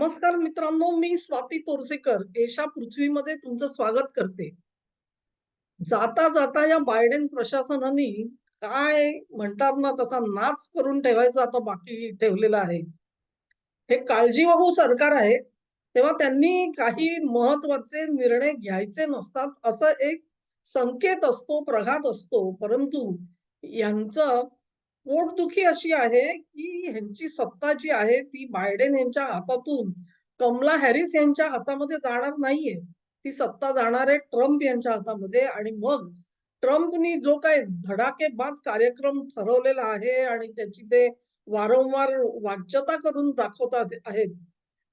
नमस्कार मित्रांनो मी स्वाती तोरसेकर. एशा पृथ्वीमध्ये तुमचं स्वागत करते. जाता जाता या बायडेन प्रशासनाने काय म्हणतात ना तसा नाच करून ठेवायचा आता बाकी ठेवलेला आहे. हे काळजीवाहू सरकार आहे तेव्हा त्यांनी काही महत्त्वाचे निर्णय घ्यायचे नसतात असं एक संकेत असतो प्रघात असतो. परंतु यांचं पोटदुखी अशी आहे की ह्यांची सत्ता जी आहे ती बायडेन यांच्या हातातून कमला हॅरिस यांच्या हातामध्ये जाणार नाहीये. ती सत्ता जाणार आहे ट्रम्प यांच्या हातामध्ये आणि मग ट्रम्पनी जो काय धडाकेबाज कार्यक्रम ठरवलेला आहे आणि त्याची ते वारंवार वाच्यता करून दाखवतात आहेत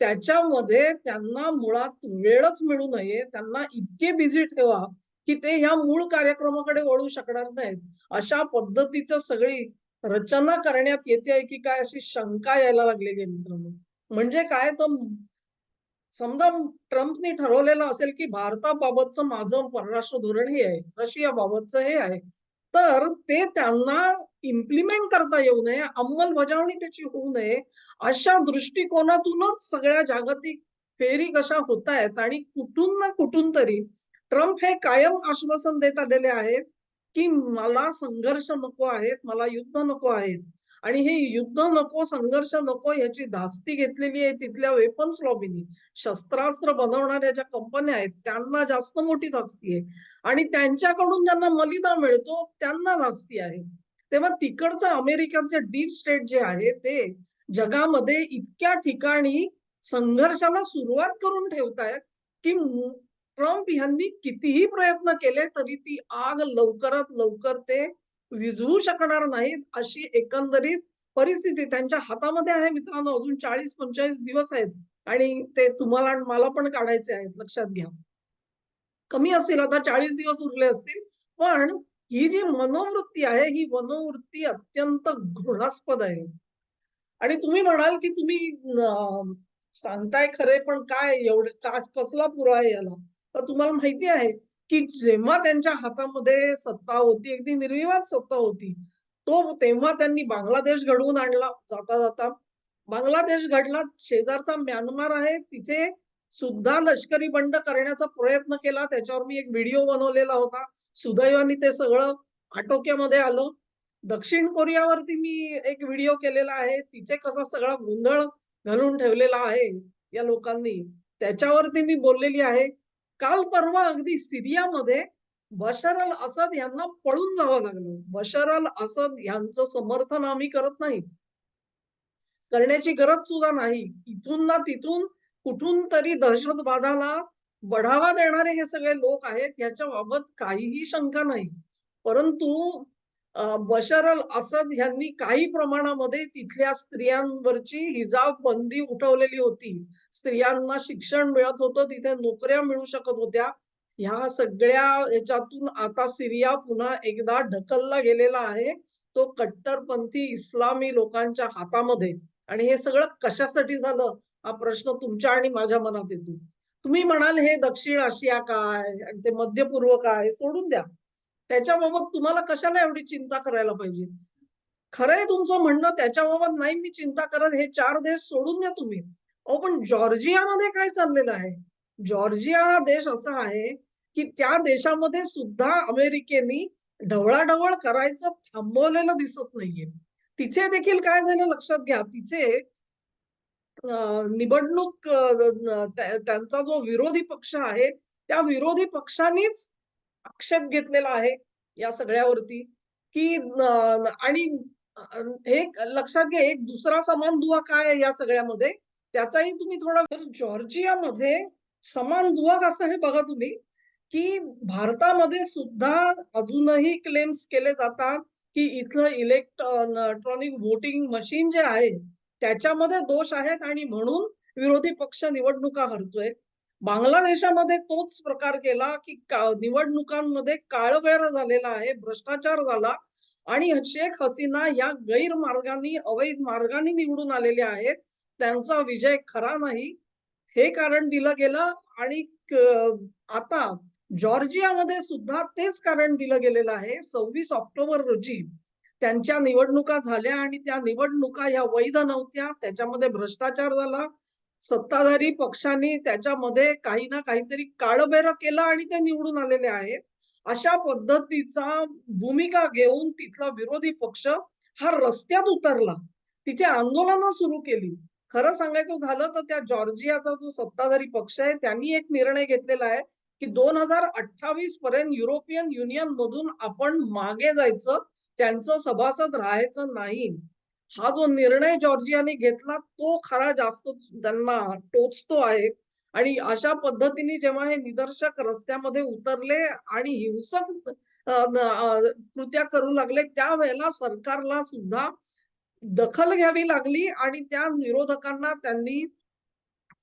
त्याच्यामध्ये त्यांना मुळात वेळच मिळू नये. त्यांना इतके बिझी ठेवा की ते ह्या मूळ कार्यक्रमाकडे वळू शकणार नाहीत. अशा पद्धतीचं सगळी रचना करण्यात येते की काय अशी शंका यायला लागलेली आहे मित्रांनो. म्हणजे काय तर समजा ट्रम्पनी ठरवलेलं असेल की भारताबाबतचं माझं परराष्ट्र धोरण हे आहे रशिया बाबतचं हे आहे तर ते त्यांना इम्प्लिमेंट करता येऊ नये अंमलबजावणी त्याची होऊ नये अशा दृष्टिकोनातूनच सगळ्या जागतिक फेरी कशा होत आहेत आणि कुठून ना कुठून तरी ट्रम्प हे कायम आश्वासन देत आलेले आहेत की मला संघर्ष नको आहेत मला युद्ध नको आहेत. आणि हे युद्ध नको संघर्ष नको याची धास्ती घेतलेली आहे तिथल्या वेपन्स लॉबीनी शस्त्रास्त्र बनवणाऱ्या ज्या कंपन्या आहेत त्यांना जास्त मोठी धास्ती आहे. आणि त्यांच्याकडून ज्यांना मलिदा मिळतो त्यांना धास्ती आहे. तेव्हा तिकडचं अमेरिकनचे डीप स्टेट जे आहे ते जगामध्ये इतक्या ठिकाणी संघर्षाला सुरुवात करून ठेवतायत की ट्रम्प यांनी कितीही प्रयत्न केले तरी ती आग लवकरात लवकर ते विझवू शकणार नाहीत अशी एकंदरीत परिस्थिती त्यांच्या हातामध्ये आहे. मित्रांनो अजून चाळीस पंचेचाळीस दिवस आहेत आणि ते तुम्हाला मला पण काढायचे आहेत. लक्षात घ्या. कमी असतील आता चाळीस दिवस उरले असतील पण ही जी मनोवृत्ती आहे ही मनोवृत्ती अत्यंत घृणास्पद आहे. आणि तुम्ही म्हणाल की तुम्ही सांगताय खरे पण काय एवढं कसला पुरा आहे याला? तर तुम्हाला माहिती आहे की जेव्हा त्यांच्या हातामध्ये सत्ता होती अगदी निर्विवाद सत्ता होती तो तेव्हा त्यांनी बांगलादेश घडवून आणला जाता जाता. बांगलादेश घडला शेजारचा म्यानमार आहे तिथे सुद्धा लष्करी बंड करण्याचा प्रयत्न केला त्याच्यावर मी एक व्हिडिओ बनवलेला होता सुदैवाने ते सगळं आटोक्यामध्ये आलं. दक्षिण कोरियावरती मी एक व्हिडिओ केलेला आहे तिथे कसा सगळा गोंधळ घालून ठेवलेला आहे या लोकांनी त्याच्यावरती मी बोललेली आहे काल परवा अगदी सिरियामध्ये बशर अल असद यांना पळून जावं लागलं. बशर अल असद यांचं समर्थन आम्ही करत नाही. करण्याची गरज सुद्धा नाही. इथून ना तिथून कुठून तरी दहशतवादाला बढावा देणारे हे सगळे लोक आहेत याच्या बाबत काहीही शंका नाही. परंतु बशर अल असद यांनी काही प्रमाणामध्ये तिथल्या स्त्रियांवरची हिजाब बंदी उठवलेली होती. स्त्रियांना शिक्षण मिळत होतं तिथे नोकऱ्या मिळू शकत होत्या. ह्या सगळ्या याच्यातून आता सिरिया पुन्हा एकदा ढकलला गेलेला आहे. तो कट्टरपंथी इस्लामी लोकांच्या हातामध्ये. आणि हे सगळं कशासाठी झालं? हा प्रश्न तुमच्या आणि माझ्या मनात येतो. तुम्ही म्हणाल हे दक्षिण आशिया काय? आणि ते मध्य पूर्व काय? सोडून द्या. त्याच्याबाबत तुम्हाला कशाला एवढी चिंता करायला पाहिजे? खरंय तुमचं म्हणणं त्याच्याबाबत नाही मी चिंता करत हे चार देश सोडून द्या तुम्ही. अहो पण जॉर्जियामध्ये काय चाललेलं आहे? जॉर्जिया हा देश असा आहे की त्या देशामध्ये सुद्धा अमेरिकेनी ढवळाढवळ करायचं थांबवलेलं दिसत नाहीये. तिथे देखील काय झालं लक्षात घ्या तिथे निवडणूक त्यांचा जो विरोधी पक्ष आहे त्या विरोधी पक्षांनीच आक्षेप घेतलेला आहे या सगळ्यावरती की आणि एक लक्षात घ्या एक दुसरा समान दुवा काय आहे या सगळ्यामध्ये? त्याचाही तुम्ही थोडा जॉर्जियामध्ये समान दुवा कसं हे बघा तुम्ही की भारतामध्ये सुद्धा अजूनही क्लेम्स केले जातात की इथलं इलेक्ट्रॉनिक वोटिंग मशीन जे आहे त्याच्यामध्ये दोष आहेत आणि म्हणून विरोधी पक्ष निवडणुका हरतोय. बांगलादेशामध्ये तोच प्रकार केला की निवडणुकांमध्ये काळवेर झालेला आहे भ्रष्टाचार झाला आणि शेख हसीना या गैरमार्गाने अवैध मार्गाने निवडून आलेले आहेत. त्यांचा विजय खरा नाही. हे कारण दिलं गेलं आणि आता जॉर्जियामध्ये सुद्धा तेच कारण दिलं गेलेलं आहे. सव्वीस ऑक्टोबर रोजी त्यांच्या निवडणुका झाल्या आणि त्या निवडणुका ह्या वैध नव्हत्या. त्याच्यामध्ये भ्रष्टाचार झाला. सत्ताधारी पक्षांनी त्याच्यामध्ये काही ना काहीतरी काळबेर केलं आणि ते निवडून आलेले आहेत. अशा पद्धतीचा भूमिका घेऊन तिथला विरोधी पक्ष हा रस्त्यात उतरला. तिथे आंदोलनं सुरू केली. खरं सांगायचं झालं तर त्या जॉर्जियाचा जो सत्ताधारी पक्ष आहे त्यांनी एक निर्णय घेतलेला आहे की दोन हजार अठ्ठावीस पर्यंत युरोपियन युनियन मधून आपण मागे जायचं त्यांचं सभासद राहायचं नाही. हा जो निर्णय जॉर्जियाने घेतला तो खरा जास्त त्यांना टोचतो आहे. आणि अशा पद्धतीने जेव्हा हे निदर्शक रस्त्यामध्ये उतरले आणि हिंसक कृत्या करू लागले त्यावेळेला सरकारला सुद्धा दखल घ्यावी लागली आणि त्या विरोधकांना त्यांनी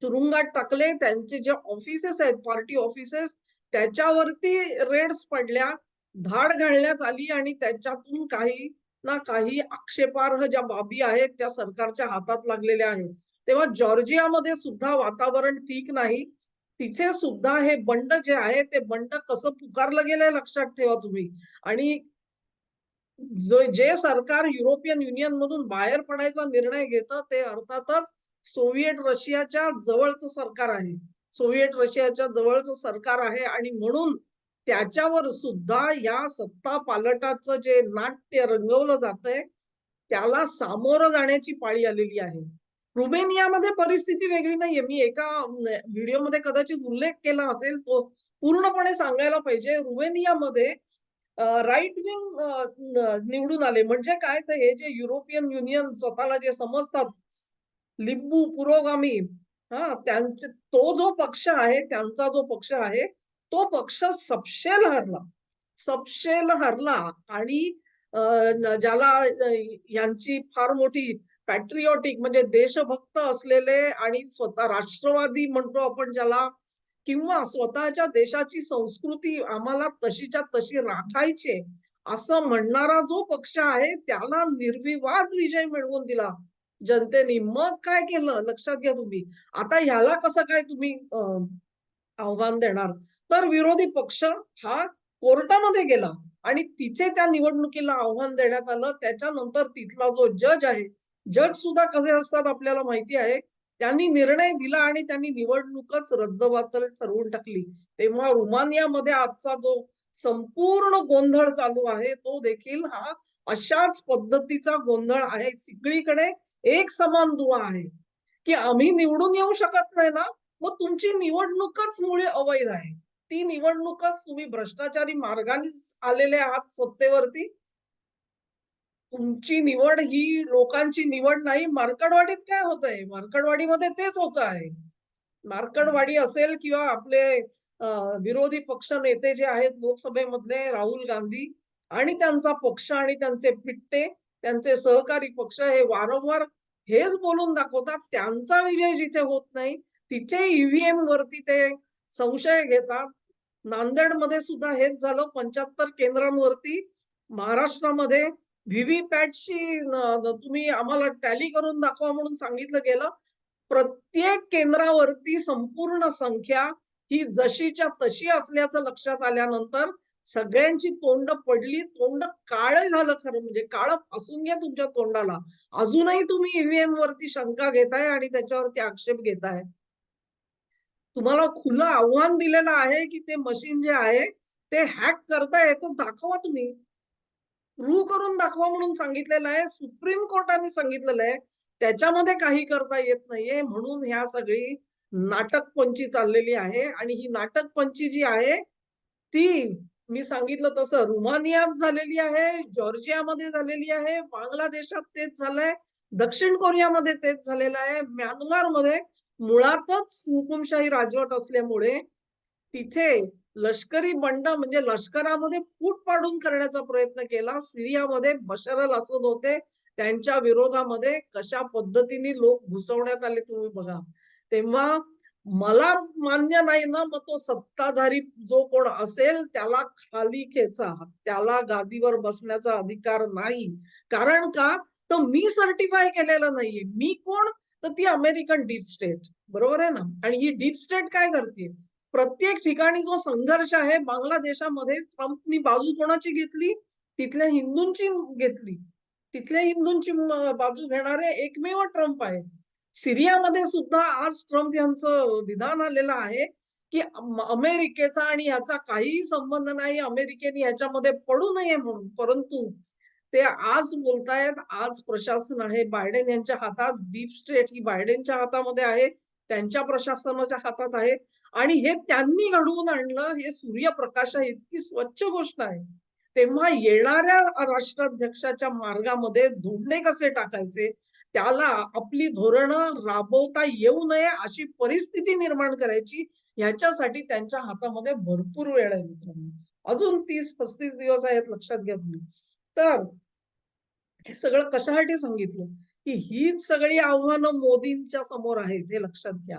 तुरुंगात टाकले. त्यांचे जे ऑफिसेस आहेत पार्टी ऑफिसेस त्याच्यावरती रेड्स पडल्या धाड घालण्यात आली आणि त्याच्यातून काही ना काही आक्षेपार्ह ज्या बाबी आहेत त्या सरकारच्या हातात लागलेल्या आहेत. तेव्हा जॉर्जियामध्ये सुद्धा वातावरण ठीक नाही. तिथे सुद्धा हे बंड जे आहे ते बंड कसं पुकारलं गेलंय लक्षात ठेवा तुम्ही. आणि जे सरकार युरोपियन युनियन मधून बाहेर पडायचा निर्णय घेतं ते अर्थातच सोव्हिएट रशियाच्या जवळचं सरकार आहे. सोव्हिएट रशियाच्या जवळचं सरकार आहे आणि म्हणून त्याच्यावर सुद्धा या सत्ता पालटाचं जे नाट्य रंगवलं जातंय त्याला सामोरं जाण्याची पाळी आलेली आहे. रुमेनियामध्ये परिस्थिती वेगळी नाहीये. मी एका व्हिडिओमध्ये कदाचित उल्लेख केला असेल तो पूर्णपणे सांगायला पाहिजे. रुमेनियामध्ये राईट विंग निवडून आले. म्हणजे काय? तर हे जे युरोपियन युनियन स्वतःला जे समजतात लिंबू पुरोगामी हा त्यांचे तो जो पक्ष आहे त्यांचा जो पक्ष आहे तो पक्ष सपशेल हरला. सपशेल हरला आणि ज्याला यांची फार मोठी पॅट्रिओटिक म्हणजे देशभक्त असलेले आणि स्वतः राष्ट्रवादी म्हणतो आपण ज्याला किंवा स्वतःच्या देशाची संस्कृती आम्हाला तशीच्या तशी राखायची असं म्हणणारा जो पक्ष आहे त्याला निर्विवाद विजय मिळवून दिला. जनतेने मग काय केलं? लक्षात घ्या तुम्ही. आता ह्याला कसं काय तुम्ही आव्हान देणार? तर विरोधी पक्ष हा कोर्टामध्ये गेला आणि तिथे त्या निवडणुकीला आव्हान देण्यात आलं. त्याच्यानंतर तिथला जो जज आहे जज सुद्धा कसे असतात आपल्याला माहिती आहे. त्यांनी निर्णय दिला आणि त्यांनी निवडणूकच रद्दबातल ठरवून टाकली. तेव्हा रुमानियामध्ये आजचा जो संपूर्ण गोंधळ चालू आहे तो देखील हा अशाच पद्धतीचा गोंधळ आहे. सगळीकडे एक समान दुवा आहे. की आम्ही निवडून येऊ शकत नाही ना मग तुमची निवडणूकच मुळे अवैध आहे. ती निवडणूकच तुम्ही भ्रष्टाचारी मार्गाने आलेले आहात सत्तेवरती? तुमची निवड ही लोकांची निवड नाही मार्कडवाडीत काय होत आहे मार्कडवाडीमध्ये तेच होत आहे. मार्कडवाडी असेल किंवा आपले विरोधी पक्ष नेते जे आहेत लोकसभेमधले राहुल गांधी आणि त्यांचा पक्ष आणि त्यांचे पिट्टे त्यांचे सहकारी पक्ष हे वारंवार हेच बोलून दाखवतात. त्यांचा विजय जिथे होत नाही तिथे ईव्हीएम वरती ते संशय घेतात नांदेडमध्ये सुद्धा हेच झालं. पंच्याहत्तर केंद्रांवरती महाराष्ट्रामध्ये व्हीव्हीपॅटची तुम्ही आम्हाला टॅली करून दाखवा म्हणून सांगितलं गेलं. प्रत्येक केंद्रावरती संपूर्ण संख्या ही जशीच्या तशी असल्याचं लक्षात आल्यानंतर सगळ्यांची तोंड पडली. तोंड काळ झालं खरं म्हणजे काळ फासून घ्या तुमच्या तोंडाला. अजूनही तुम्ही ईव्हीएम वरती शंका घेताय आणि त्याच्यावरती आक्षेप घेताय. तुम्हाला खुलं आव्हान दिलेलं आहे की ते मशीन जे आहे ते हॅक करताय तर दाखवा तुम्ही. प्रूव्ह करून दाखवा म्हणून सांगितलेलं आहे. सुप्रीम कोर्टाने सांगितलेलं आहे. त्याच्यामध्ये काही करता येत नाहीये. म्हणून ह्या सगळी नाटक पंची चाललेली आहे. आणि ही नाटक पंची जी आहे ती मी सांगितलं तसं रुमानियात झालेली आहे जॉर्जियामध्ये झालेली आहे बांगलादेशात तेच झालंय दक्षिण कोरियामध्ये तेच झालेलं आहे म्यानमारमध्ये मुळातच हुकुमशाही राजवट असल्यामुळे तिथे लष्करी बंड म्हणजे लष्करामध्ये फूट पाडून करण्याचा प्रयत्न केला. सिरियामध्ये बशर अल असद होते. त्यांच्या विरोधामध्ये कशा पद्धतीने लोक घुसवण्यात आले तुम्ही बघा. तेव्हा मला मान्य नाही ना मग तो सत्ताधारी जो कोण असेल त्याला खाली खेचा. त्याला गादीवर बसण्याचा अधिकार नाही. कारण का? तर मी सर्टिफाय केलेलं नाहीये. मी कोण? तर ती अमेरिकन डीप स्टेट. बरोबर आहे ना? आणि ही डीप स्टेट काय करते? प्रत्येक ठिकाणी जो संघर्ष आहे बांगलादेशामध्ये ट्रम्पनी बाजू कोणाची घेतली? तिथल्या हिंदूंची घेतली. तिथल्या हिंदूंची बाजू घेणारे एकमेव ट्रम्प आहेत. सिरियामध्ये सुद्धा आज ट्रम्प यांचं विधान आलेलं आहे, की अमेरिकेचा आणि याचा काहीही संबंध नाही. अमेरिकेने याच्यामध्ये पडू नये म्हणून. परंतु ते आज बोलतायत, आज प्रशासन आहे बायडेन यांच्या हातात, डीप स्टेट ही बायडेनच्या हातामध्ये आहे, त्यांच्या प्रशासनाच्या हातात आहे आणि हे त्यांनी घडवून आणलं. हे सूर्यप्रकाशा इतकी स्वच्छ गोष्ट आहे. तेव्हा येणाऱ्या राष्ट्राध्यक्षाच्या मार्गामध्ये धोंडे कसे टाकायचे, त्याला आपली धोरणं राबवता येऊ नये अशी परिस्थिती निर्माण करायची, ह्याच्यासाठी त्यांच्या हातामध्ये भरपूर वेळ आहे मित्रांनो. अजून 30-35 दिवस आहेत लक्षात घ्या तुम्ही. तर हे सगळं कशासाठी सांगितलं, की हीच सगळी आव्हानं मोदींच्या समोर आहेत हे लक्षात घ्या.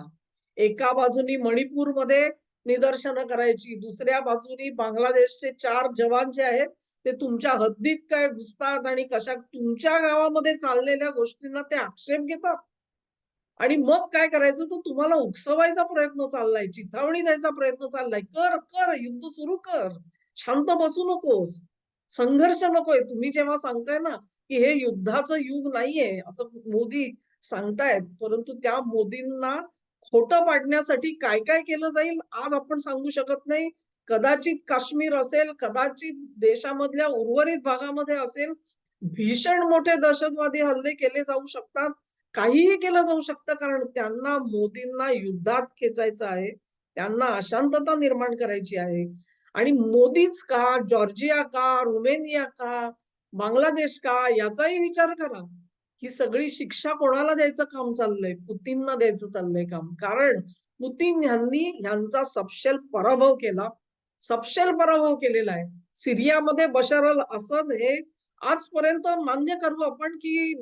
एका बाजूनी मणिपूरमध्ये निदर्शनं करायची, दुसऱ्या बाजूनी बांगलादेशचे चार जवान जे आहेत, ते तुमच्या हद्दीत काय घुसतात आणि कशा तुमच्या गावामध्ये चाललेल्या गोष्टींना ते आक्षेप घेतात. आणि मग काय करायचं तर तुम्हाला उकसवायचा प्रयत्न चाललाय, चिथावणी द्यायचा प्रयत्न चाललाय. कर, कर, युद्ध सुरू कर. शांत बसू नकोस. संघर्ष नकोय. तुम्ही जेव्हा सांगताय ना, की हे युद्धाचं युग नाहीये, असं मोदी सांगतायत. परंतु त्या मोदींना खोटं पाडण्यासाठी काय-काय केलं जाईल, आज आपण सांगू शकत नाही. कदाचित काश्मीर असेल, कदाचित देशामधल्या उर्वरित भागामध्ये असेल. भीषण मोठे दहशतवादी हल्ले केले जाऊ शकतात. काहीही केलं जाऊ शकतं, कारण त्यांना मोदींना युद्धात खेचायचं आहे. त्यांना अशांतता निर्माण करायची आहे. आणि मोदीच का, जॉर्जिया का, रुमेनिया का, बांगलादेश का, याचाही विचार करा. ही सगळी शिक्षा कोणाला द्यायचं काम चाललंय? पुतीनना द्यायचं चाललंय काम. कारण पुतीन यांनी ह्यांचा सपशेल पराभव केला. सपशेल पराभव केलेला आहे. सिरियामध्ये बशार अल असद हे आजपर्यंत मान्य करू आपण, की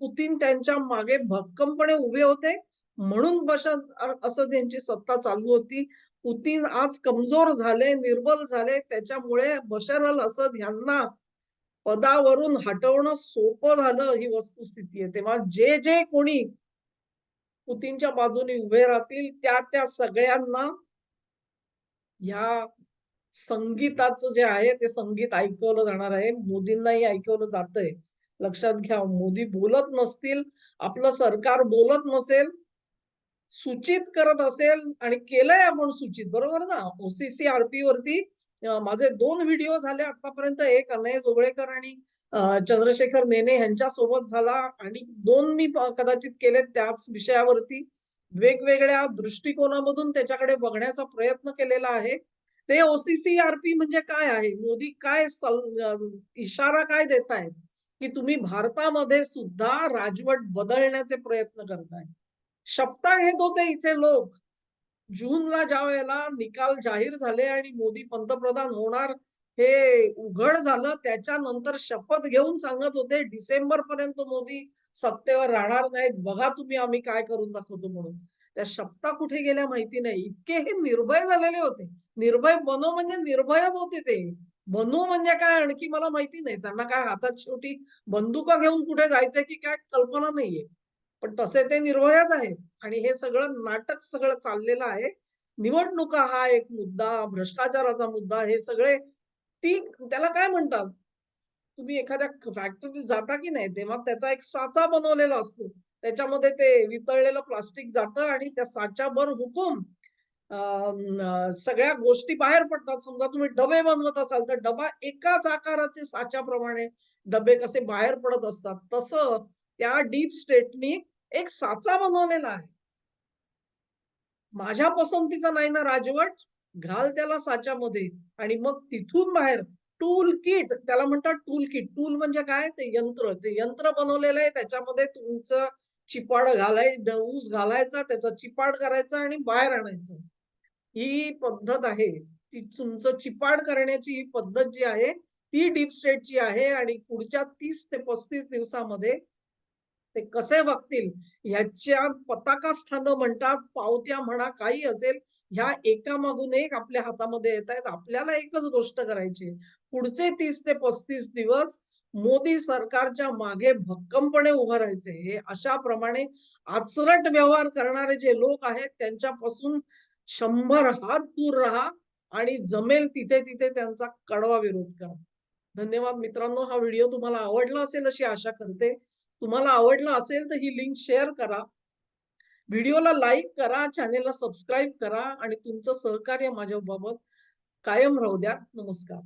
पुतीन त्यांच्या मागे भक्कमपणे उभे होते. म्हणून बशार असद यांची सत्ता चालू होती. पुतीन आज कमजोर झाले, निर्बल झाले. त्याच्यामुळे बशर अल असद यांना पदावरून हटवणं सोपं झालं, ही वस्तुस्थिती आहे. तेव्हा जे-जे कोणी पुतीनच्या बाजूने उभे राहतील, त्या-त्या सगळ्यांना ह्या संगीताचं जे आहे, ते संगीत ऐकवलं जाणार आहे. मोदींनाही ऐकवलं जातंय. लक्षात घ्या, मोदी बोलत नसतील, आपलं सरकार बोलत नसेल, सूचित करत असेल आणि केलंय आपण सूचित, बरोबर ना? ओसीसी आरपी वरती माझे दोन व्हिडिओ झाले आतापर्यंत. एक अनय जोगळेकर आणि चंद्रशेखर नेने ह्यांच्यासोबत झाला आणि दोन मी कदाचित केलेत त्याच विषयावरती. वेगवेगळ्या दृष्टिकोनामधून त्याच्याकडे बघण्याचा प्रयत्न केलेला आहे. ते ओसीसी आरपी म्हणजे काय आहे? मोदी काय इशारा काय देतायत, की तुम्ही भारतामध्ये सुद्धा राजवट बदलण्याचे प्रयत्न करताय. शपथा घेत होते इथे लोक. जूनला ज्या वेळेला निकाल जाहीर झाले आणि मोदी पंतप्रधान होणार हे उघड झालं, त्याच्यानंतर शपथ घेऊन सांगत होते, डिसेंबरपर्यंत मोदी सत्तेवर राहणार नाहीत. बघा तुम्ही आम्ही काय करून दाखवतो म्हणून. त्या शपथा कुठे गेल्या माहिती नाही. इतके हे निर्भय झालेले होते. निर्भय बनो म्हणजे निर्भयच होते ते. बनू म्हणजे काय आणखी मला माहिती नाही. त्यांना काय हातात शेवटी बंदुका घेऊन कुठे जायचंय की काय कल्पना नाहीये. पण तसे ते निर्भयाच आहेत आणि हे सगळं नाटक सगळं चाललेलं आहे. निवडणुका हा एक मुद्दा, भ्रष्टाचाराचा मुद्दा, हे सगळे ती त्याला काय म्हणतात? तुम्ही एखाद्या फॅक्टरीत जाता की नाही, तेव्हा त्याचा एक साचा बनवलेला असतो. त्याच्यामध्ये ते वितळलेलं प्लास्टिक जातं आणि त्या साच्याभर हुकूम सगळ्या गोष्टी बाहेर पडतात. समजा तुम्ही डबे बनवत असाल, तर डबा एकाच आकाराचे साच्याप्रमाणे डबे कसे बाहेर पडत असतात, तसं त्या डीप स्टेटनी एक साचा बनवलेला आहे. माझ्या पसंतीचा नाही ना राजवट, घाल त्याला साच्यामध्ये आणि मग तिथून बाहेर टूल किट त्याला म्हणतात टूल किट. टूल म्हणजे काय? ते यंत्र. ते यंत्र बनवलेलं आहे त्याच्यामध्ये तुमचं चिपाड घालाय ऊस घालायचा, त्याचा चिपाड करायचा आणि बाहेर आणायचं. ही पद्धत आहे. ती तुमचं चिपाड करण्याची ही पद्धत जी आहे, ती डीप स्टेटची आहे आणि पुढच्या तीस ते 35 दिवसामध्ये ते कसे बघतील ह्याच्या पताकास्थानं म्हणतात, पावत्या म्हणा, काही असेल, ह्या एकामागून एक आपल्या हातामध्ये येतायत. आपल्याला एकच गोष्ट करायची आहे. पुढचे तीस ते 35 दिवस मोदी सरकारच्या मागे भक्कमपणे उभं राहायचे हे अशाप्रमाणे आचरट व्यवहार करणारे जे लोक आहेत, त्यांच्यापासून शंभर हात दूर राहा आणि जमेल तिथे-तिथे त्यांचा कडवा विरोध करा. धन्यवाद मित्रांनो. हा व्हिडिओ तुम्हाला आवडला असेल अशी आशा करते. तुम्हाला आवडला असेल तर ही लिंक शेअर करा. व्हिडिओला लाईक करा, चॅनेलला सबस्क्राईब करा आणि तुमचं सहकार्य माझ्याबाबत कायम राहू द्या. नमस्कार.